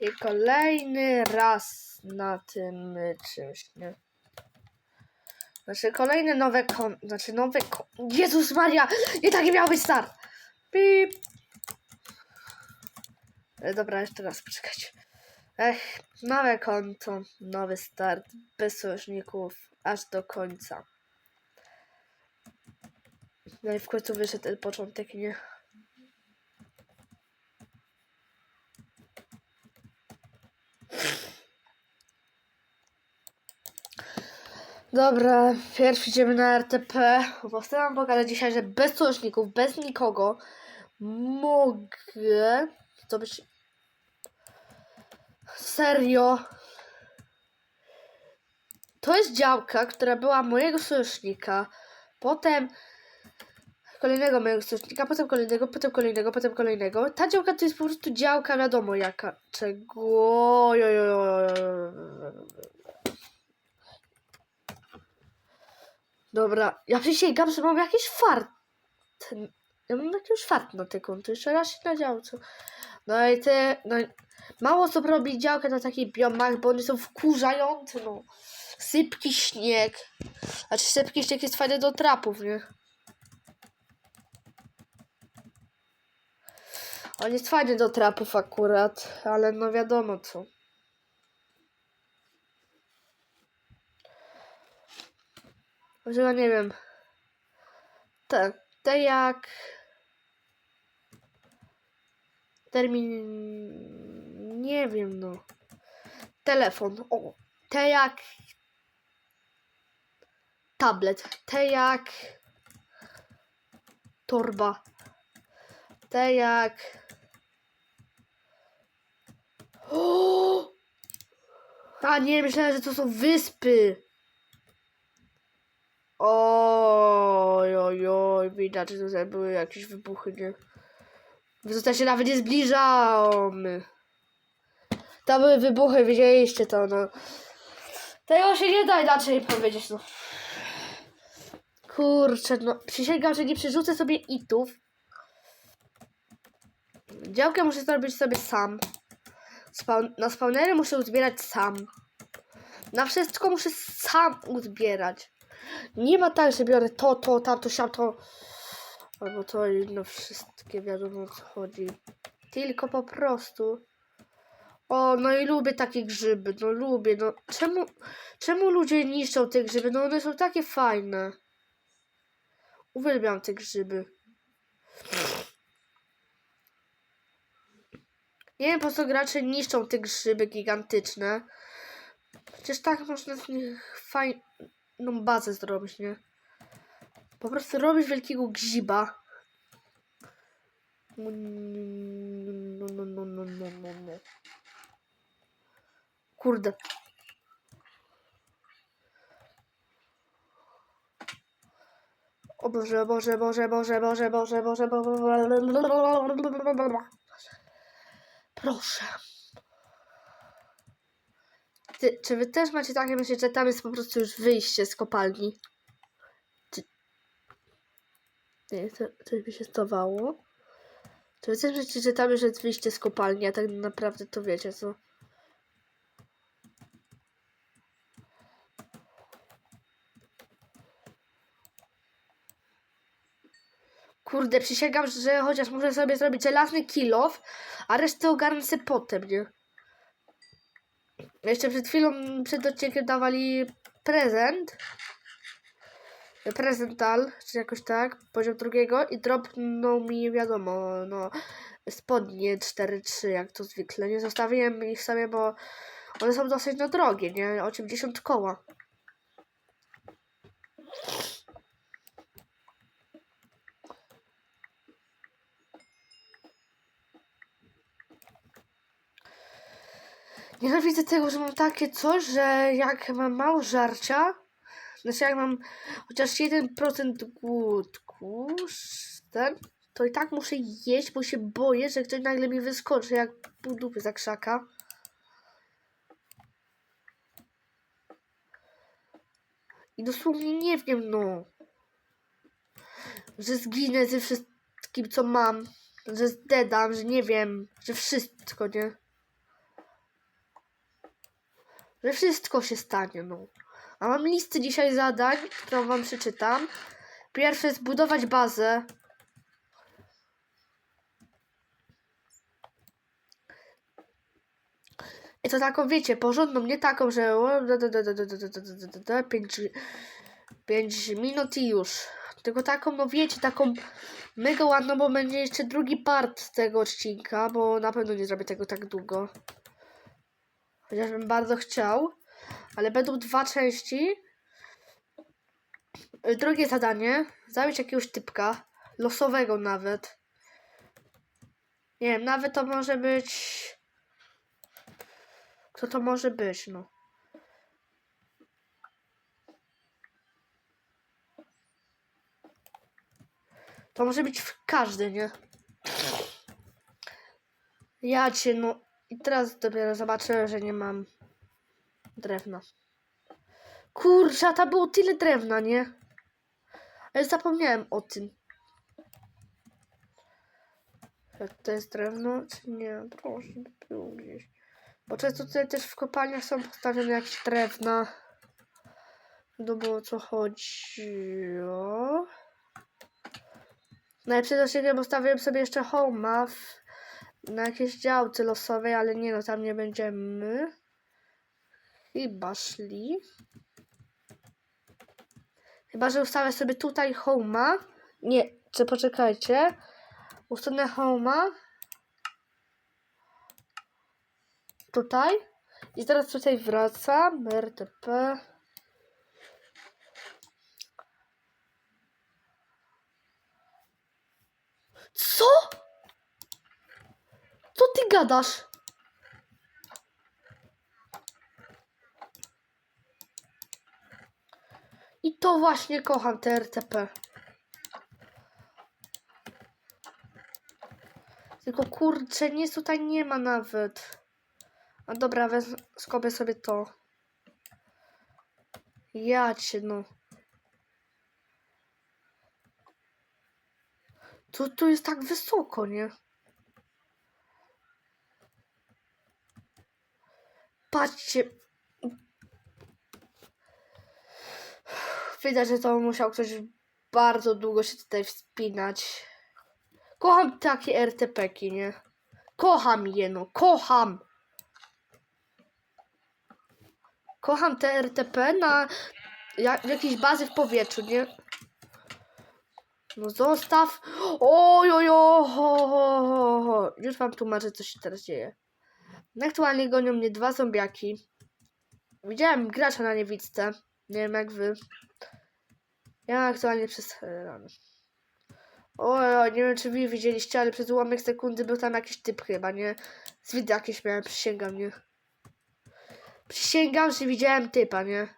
I kolejny raz na tym czymś, nie? Znaczy kolejne nowe kon... Znaczy nowe kon... Jezus Maria! Nie taki miał być start! Pip! E, Dobra, jeszcze raz poczekać. Ech, nowe konto, nowy start, bez sojuszników, aż do końca. No i w końcu wyszedł ten początek, nie? Dobra, pierwszy idziemy na RTP, bo chcę wam pokazać dzisiaj, że bez sojuszników, bez nikogo mogę zdobyć serio to jest działka, która była mojego sojusznika, potem kolejnego mojego sojusznika, potem kolejnego, potem kolejnego, potem kolejnego. Ta działka to jest po prostu działka, wiadomo jaka. Czego? Oj, oj, oj, oj, oj. Dobra, ja przysięgam, że mam jakiś fart. Ja mam jakiś fart na tej konto, jeszcze raz się na działce. No i te, no mało co robi działkę na takich biomach, bo one są wkurzające, no. Sypki śnieg. Znaczy sypki śnieg jest fajny do trapów, nie? On jest fajny do trapów akurat, ale no wiadomo co. Może ja nie wiem. Tak, te jak termin nie wiem no. Telefon. O, te jak tablet. Te jak torba. Te jak o! A nie, myślałem, że to są wyspy. Oj, oj, oj, widać, że tutaj były jakieś wybuchy, nie? Tutaj się nawet nie zbliżamy. To były wybuchy, widzieliście to, no. Tego się nie da inaczej powiedzieć, no. Kurczę, no. Przysięgam, że nie przerzucę sobie itów. Działkę muszę zrobić sobie sam. Na spawnery muszę uzbierać sam. Na wszystko muszę sam uzbierać. Nie ma tak, że biorę to, to, tamto, siamto. Albo to i wszystkie wiadomo o co chodzi. Tylko po prostu. O, no i lubię takie grzyby, no lubię, no. Czemu, czemu ludzie niszczą te grzyby? No one są takie fajne. Uwielbiam te grzyby. Nie wiem po co gracze niszczą te grzyby gigantyczne. Przecież tak można z nich fajną bazę zrobić, nie? Po prostu robisz wielkiego grzyba. No, no, no, no, no, no, no, no. Kurde. O Boże, Boże, Boże, Boże, Boże, Boże, Boże, Boże. Proszę. Ty, czy wy też macie takie myśli, że tam jest po prostu już wyjście z kopalni? Czy... Nie, to, to by się stawało. Czy wy też myślicie, że tam już jest wyjście z kopalni, a tak naprawdę to wiecie co? Kurde, przysięgam, że chociaż muszę sobie zrobić żelazny kilof, a resztę ogarnę sobie potem, nie? Jeszcze przed chwilą, przed odcinkiem dawali prezent. Prezental, czy jakoś tak, poziom drugiego i dropnął mi, wiadomo, no, spodnie 4-3, jak to zwykle. Nie zostawiłem ich sobie, bo one są dosyć no drogie, nie? 80 koła. Nienawidzę tego, że mam takie coś, że jak mam mało żarcia, znaczy jak mam chociaż 1% głódku, ten, to i tak muszę jeść, bo się boję, że ktoś nagle mi wyskoczy jak pół dupy za krzaka. I dosłownie nie wiem, no. Że zginę ze wszystkim, co mam. Że zdedam, że nie wiem, że wszystko, nie? Że wszystko się stanie, no. A mam listę dzisiaj zadań, którą wam przeczytam. Pierwsze jest budować bazę. I to taką, wiecie, porządną, nie taką, że 5, 5 minut i już. Tylko taką, no wiecie, taką mega ładną, bo będzie jeszcze drugi part tego odcinka, bo na pewno nie zrobię tego tak długo. Chociażbym bardzo chciał, ale będą dwa części. Drugie zadanie, zabić jakiegoś typka, losowego nawet. Nie wiem, nawet to może być... Kto to może być, no? To może być w każdy, nie? Ja cię, no... I teraz dopiero zobaczyłem, że nie mam drewna. Kurczę, tam było tyle drewna, nie? Ale zapomniałem o tym. To jest drewno, czy nie? Proszę, było gdzieś. Bo często tutaj też w kopalniach są postawione jakieś drewna. No bo o co chodzi? O. Najlepsze do siebie, bo stawiłem sobie jeszcze homa w, na jakiejś działce losowej, ale nie no, tam nie będziemy. Chyba szli. Chyba, że ustawię sobie tutaj homa. Nie, czy poczekajcie. Usunę homa. Tutaj. I teraz tutaj wracam. RTP. Co? Ty gadasz? I to właśnie kocham te RTP. Tylko kurczę, nic tutaj nie ma nawet. A dobra, wez, skopię sobie to. Ja cię no. To, to jest tak wysoko, nie? Patrzcie. Widać, że to musiał ktoś bardzo długo się tutaj wspinać. Kocham takie RTP-ki, nie? Kocham je, no. Kocham. Kocham te RTP na jak, jakiejś bazy w powietrzu, nie? No zostaw. Oj, oj, oj. Już wam tłumaczę, co się teraz dzieje. Aktualnie gonią mnie dwa zombiaki. Widziałem gracza na niewidce. Nie wiem jak wy. Ja aktualnie przez... Oj, oj, nie wiem czy wy widzieliście, ale przez ułamek sekundy był tam jakiś typ chyba, nie? Z widy jakieś miałem, przysięgam, nie? Przysięgam, że widziałem typa, nie?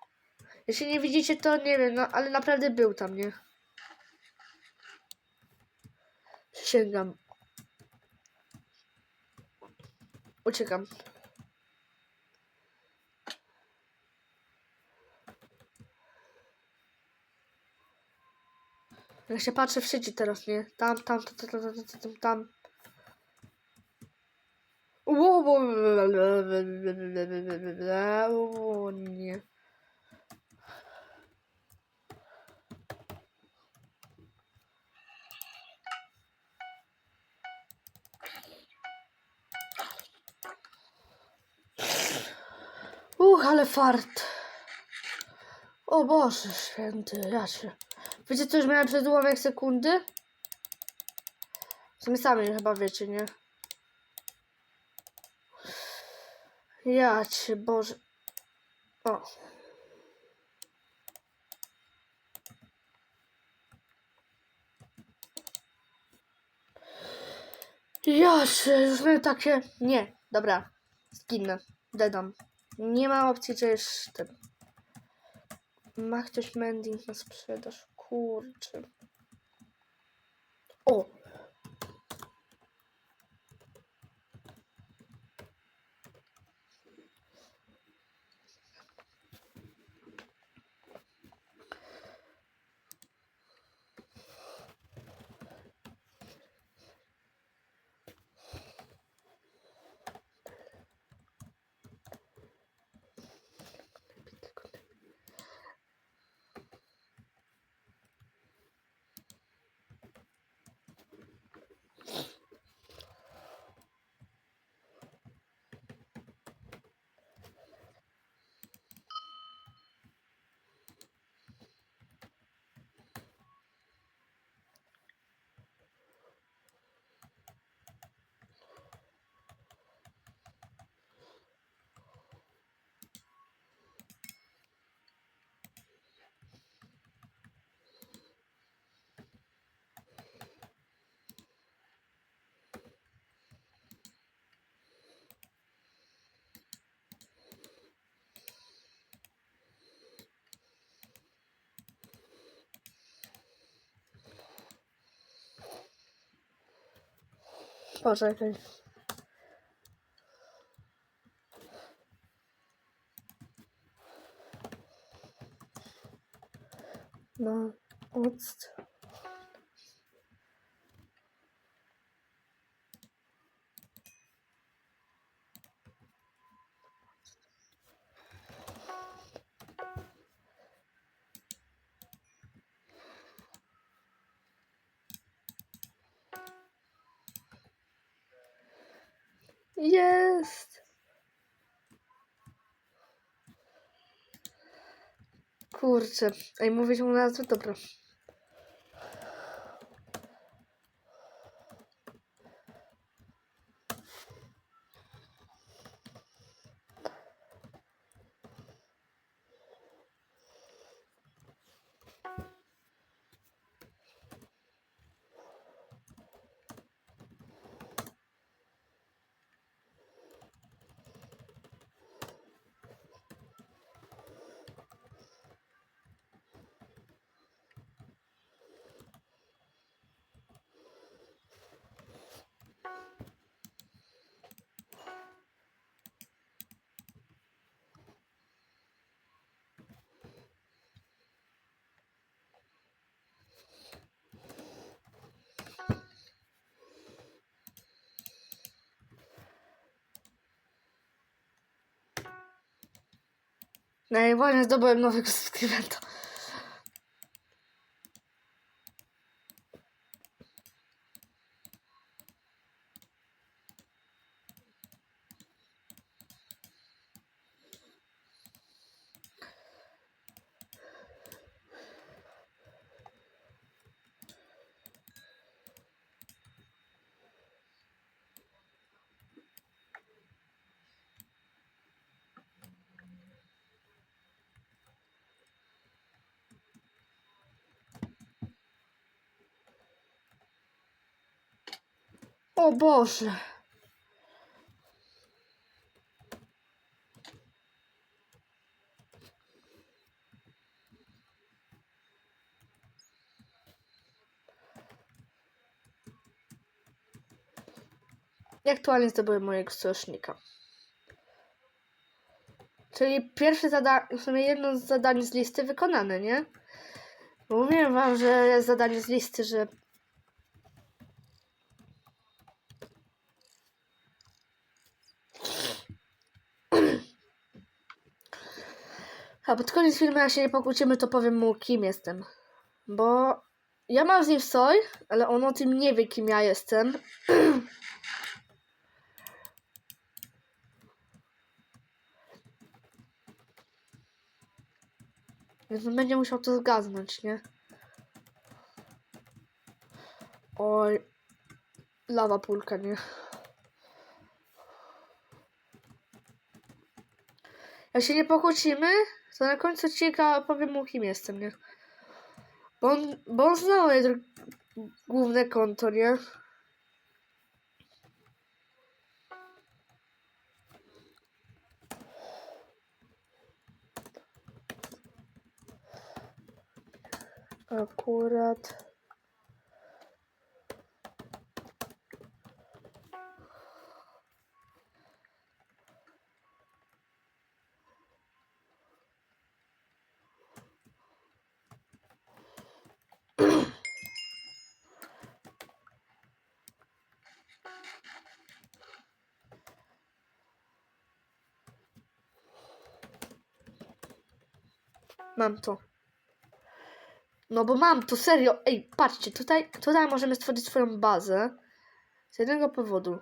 Jeśli nie widzicie, to nie wiem, no ale naprawdę był tam, nie? Przysięgam. Uciekam. Ja się patrzę w sieci teraz, nie? Tam, tam, tam, tam, tam, tam, tam, tam. Nie. Uch, ale fart. O Boże święty, ja się... Wiecie co już miałem przez ułamek sekundy? W sumie sami chyba wiecie, nie? Ja cię, Boże. O. Ja się, już miałem takie... Nie, dobra. Zginę. Dedam. Nie ma opcji, że jestem. Ma ktoś mending na sprzedaż. Kurczę. O! Poczekaj. No, oct. Jest! Kurczę, ej, mówić mu nazwę? Dobra. No i właśnie zdobyłem nowego subskrybenta. O Boże. Aktualnie zdobyłem mojego sojusznika. Czyli pierwsze zadanie, w sumie jedno z zadań z listy wykonane, nie? Mówiłem wam, że jest zadanie z listy, że A pod koniec filmu, jak się nie pokłócimy, to powiem mu, kim jestem. Bo ja mam z nim soj, ale on o tym nie wie, kim ja jestem. Więc on będzie musiał to zgadnąć, nie? Oj, lawa pulka, nie? Jak się nie pokłócimy, to na końcu odcinka powiem mu, kim jestem, nie? Bo on, bo on zna moje główne konto, nie? Akurat. Mam to. No bo mam to, serio. Ej, patrzcie, tutaj, tutaj możemy stworzyć swoją bazę. Z jednego powodu.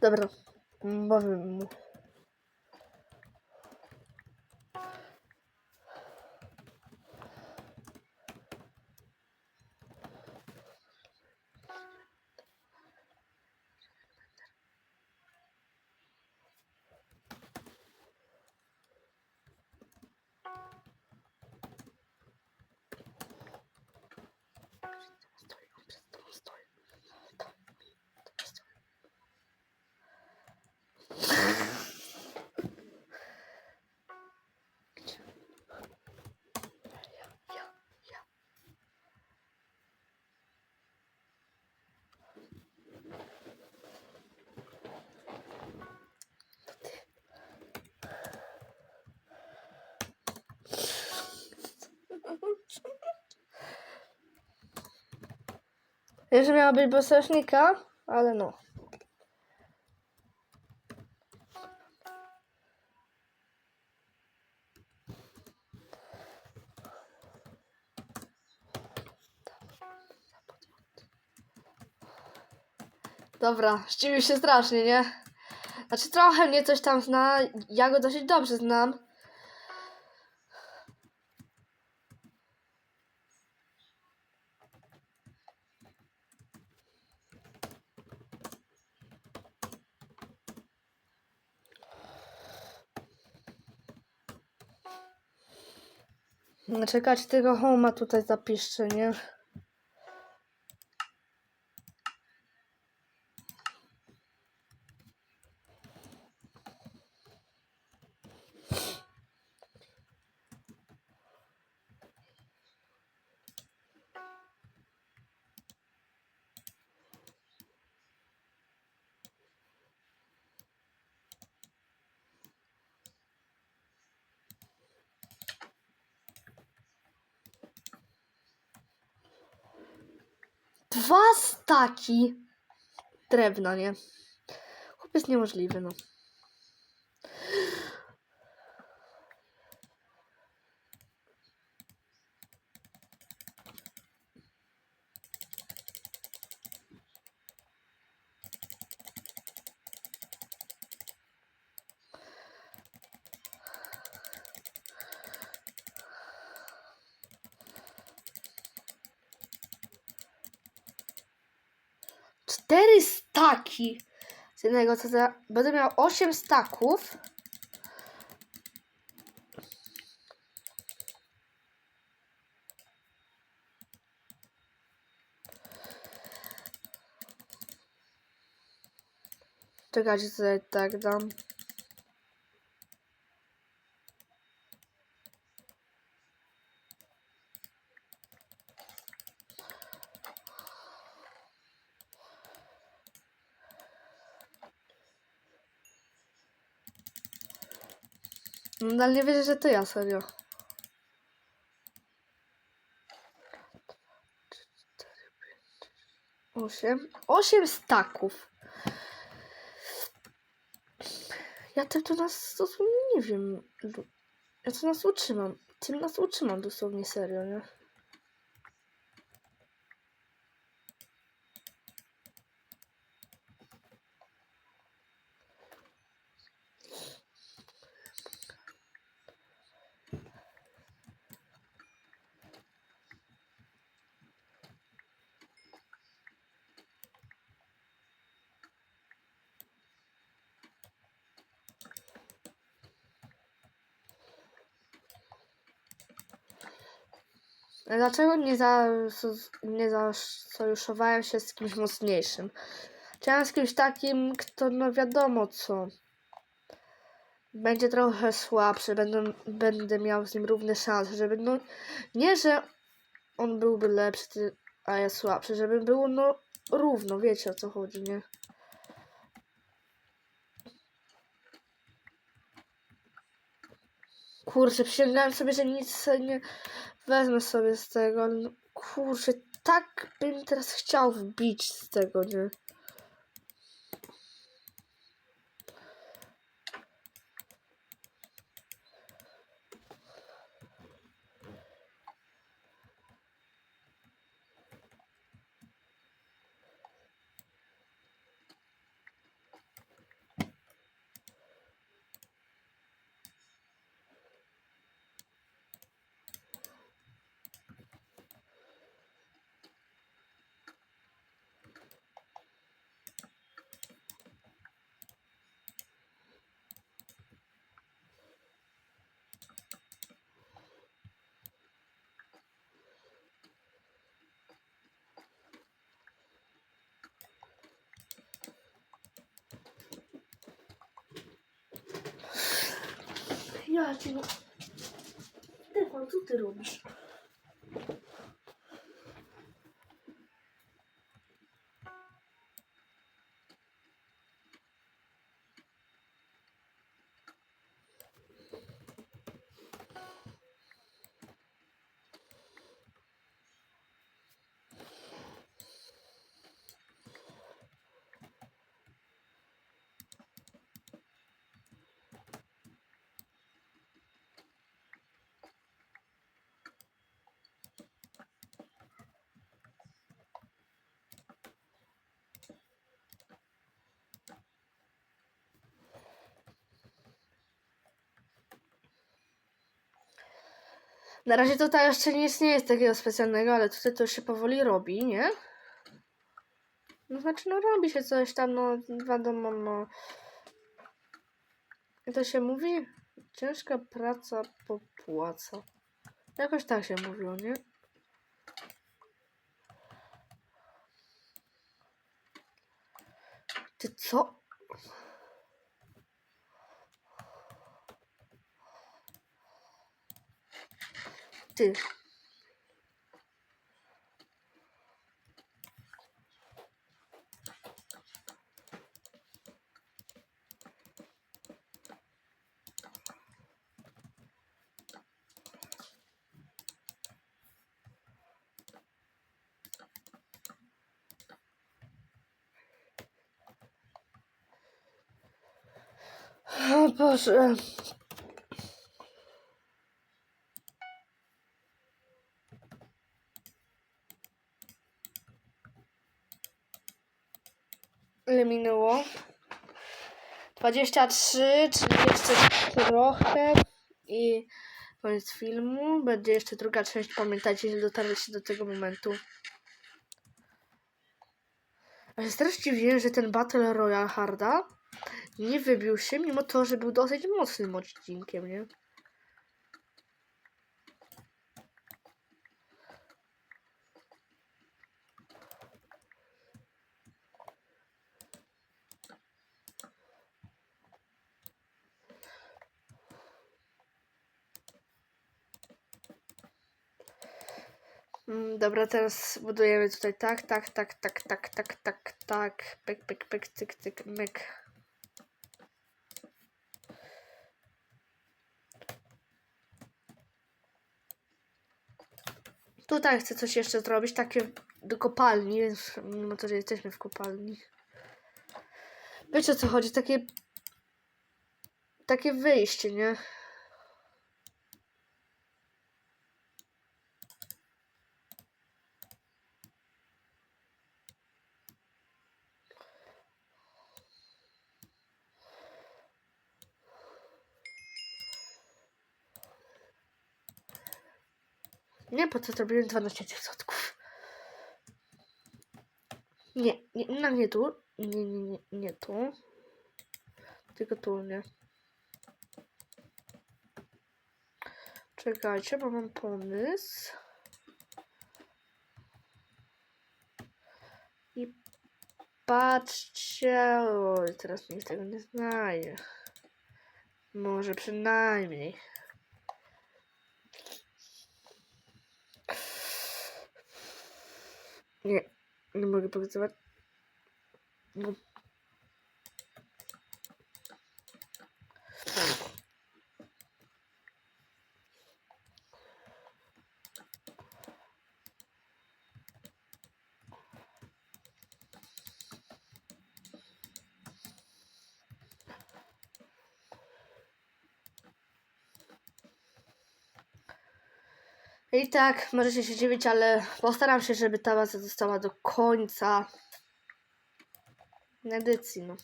Dobra, Jeszcze miała być bez ale no. Dobra, zdziwił się strasznie, nie? Znaczy trochę mnie coś tam zna, ja go dosyć dobrze znam. Czekać tego homa tutaj zapiszcie, nie? Dwa staki drewna, nie? Chłop jest niemożliwy, no. Cztery staki z jednego, co za... Będę miał osiem staków. Czekajcie, tutaj tak dam. Nadal nie wierzę, że to ja, serio. Osiem. Osiem staków. Ja tym to nas dosłownie nie wiem. Ja to nas utrzymam. Tym nas utrzymam dosłownie serio, nie? Dlaczego nie, za, nie zasojuszowałem się z kimś mocniejszym? Chciałem z kimś takim, kto no wiadomo co. Będzie trochę słabszy, będę, będę miał z nim równe szanse, żeby no... Nie, że on byłby lepszy, a ja słabszy, żeby było no równo, wiecie o co chodzi, nie? Kurczę, przysięgałem sobie, że nic nie wezmę sobie z tego, no, kurczę, tak bym teraz chciał wbić z tego, nie? Я Телефон тут ти робиш. Na razie tutaj jeszcze nic nie jest takiego specjalnego, ale tutaj to się powoli robi, nie? No znaczy, no robi się coś tam, no wiadomo, no. Jak to się mówi? Ciężka praca popłaca. Jakoś tak się mówiło, nie? Ty co? 这啊不是 Ile minęło? 23, czyli jeszcze trochę i koniec filmu. Będzie jeszcze druga część, pamiętajcie, że dotarliście do tego momentu. A się strasznie wiem, że ten Battle Royale Harda nie wybił się, mimo to, że był dosyć mocnym odcinkiem, nie? Dobra, teraz budujemy tutaj tak, tak, tak, tak, tak, tak, tak, tak, pyk, pyk, pyk, cyk, cyk, myk. Tutaj chcę coś jeszcze zrobić, takie do kopalni, więc mimo to, że jesteśmy w kopalni. Wiecie o co chodzi, takie takie wyjście, nie? Po co zrobiłem 12 odsetków? Nie, nie, no nie tu. Nie, nie, nie, nie tu. Tylko tu, nie. Czekajcie, bo mam pomysł. I patrzcie, oj, teraz nikt tego nie znaje. Może przynajmniej. Не, не могу показывать. I tak, możecie się dziwić, ale postaram się, żeby ta baza została do końca edycji, no.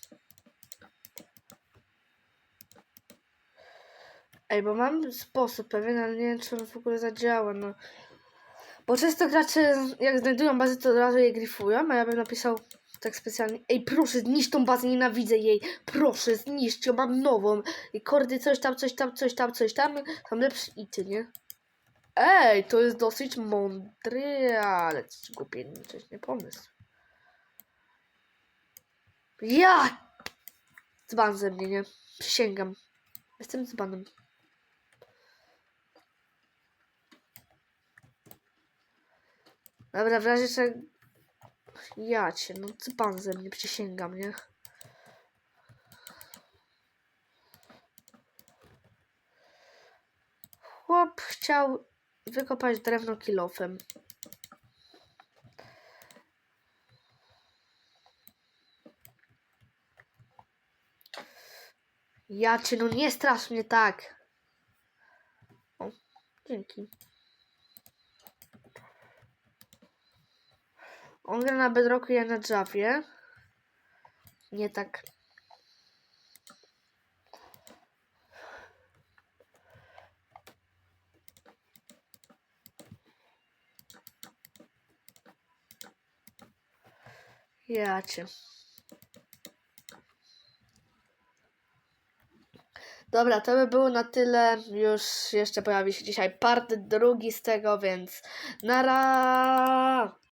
Ej, bo mam sposób pewien, ale nie wiem, czy on w ogóle zadziała, no. Bo często gracze, jak znajdują bazę, to od razu je gryfują, a ja bym napisał tak specjalnie. Ej, proszę, zniszcz tą bazę, nienawidzę jej. Proszę, zniszcz ją, mam nową. I kordy, coś tam, coś tam, coś tam, coś tam. Tam lepsze ity, nie? Ej, to jest dosyć mądry, ale głupi jednocześnie pomysł. Ja! Dzban ze mnie, nie? Przysięgam. Jestem dzbanem. Dobra, w razie czego... Ja cię, no dzban ze mnie, przysięgam, nie? Chłop chciał wykopać drewno kilofem. Ja cię, no nie strasz mnie tak. O, dzięki. On gra na Bedrocku, ja na Javie. Nie tak. Ja cię. Dobra, to by było na tyle. Już jeszcze pojawi się dzisiaj part drugi z tego, więc nara!